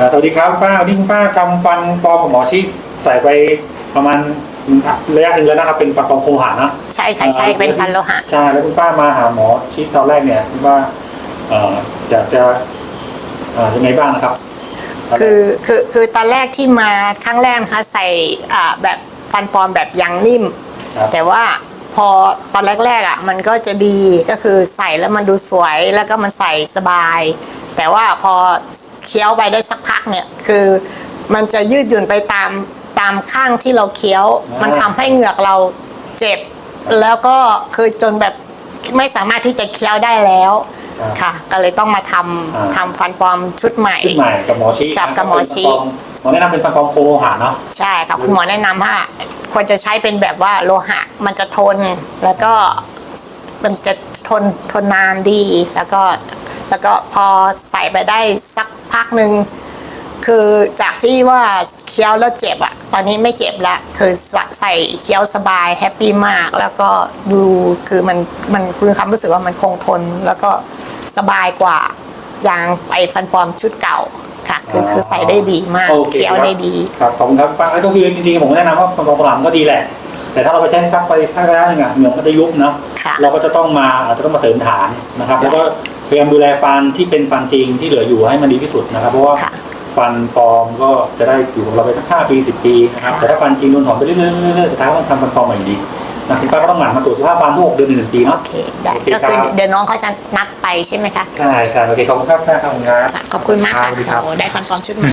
อ่าสวัสดีครับป้าวันนี้คุณป้าทำฟันปลอมกับหมอชีใส่ไปประมาณระยะหนึ่งแล้วนะครับเป็นฟันปลอมโครงหานะ ใช่ค่ะใช่เป็นฟันโลหะ ใช่แล้วคุณป้ามาหาหมอชีตอนแรกเนี่ยคุณป้าเอ่ออยากจะเอ่อยังไงบ้างนะครับคือคือคือตอนแรกที่มาครั้งแรกนะคะใส่อ่าแบบฟันปลอมแบบยางนิ่ม ครับแต่ว่าพอตอนแรกๆอะมันก็จะดีก็คือใส่แล้วมันดูสวยแล้วก็มันใส่สบาย แต่ว่าพอเคี้ยวไปได้สักพักเนี่ย คือมันจะยืดหยุ่นไปตามตามข้างที่เราเคี้ยว มันทำให้เหงือกเราเจ็บ แล้วก็คือจนแบบไม่สามารถที่จะเคี้ยวได้แล้วค่ะ ก็เลยต้องมาทำทำฟันปลอมชุดใหม่ชุดใหม่กับหมอชีจับกับหมอชี้หมอแนะนำเป็นฟันปลอมโครงหาเนาะใช่ค่ะคุณหมอแนะนำว่าควรจะใช้เป็นแบบว่าโลหะมันจะทนแล้วก็มันจะทนทนนานดีแล้วก็ แล้วก็พอใส่ไปได้สักพักหนึ่งคือจากที่ว่าเคี้ยวแล้วเจ็บอะตอนนี้ไม่เจ็บละคือใส่ใส่เคี้ยวสบายแฮปปี้มาก แล้วก็ดูคือมันมันคือความรู้สึกว่ามันคงทน แล้วก็สบายกว่ายางไปฟันปลอมชุดเก่าค่ะคือคือใส่ได้ดีมากโอเคเคี้ยวครับได้ดีครับขอบคุณครับป้าก็คือจริงๆผมแนะนำว่าฟันปลอมโครงหาก็ดีแหละ แต่ถ้าเราไปใช้ซักไปสักระยะหนึ่งอะเหงือกมันจะยุบเนาะค่ะเราก็จะต้องมาอาจจะต้องมาเสริมฐานนะครับแล้วก็ พยายามดูแลฟันที่เป็นฟันจริงที่เหลืออยู่ให้มันดีที่สุดนะครับ เพราะว่าค่ะ ฟันปลอมก็จะได้อยู่กับเราไปสักห้าปีสิบปีนะครับค่ะแต่ถ้าฟันจริงโดนถอนไปเรื่อยๆเรื่อยๆสุดท้ายก็ต้องทำฟันปลอมใหม่อยู่ดีนะคุณป้าก็ต้องหมั่นมาตรวจสุขภาพฟันทุกหกเดือนหนึ่งปีเนาะ โอเคได้โอเคก็คือครับเดี๋ยวน้องเขาจะนัดไปใช่ไหมคะใช่ใช่โอเคขอบคุณครับป้าขอบคุณครับ ค่ะขอบคุณมากค่ะสวัสดีครับ โอ้ได้ฟันปลอมชุดใหม่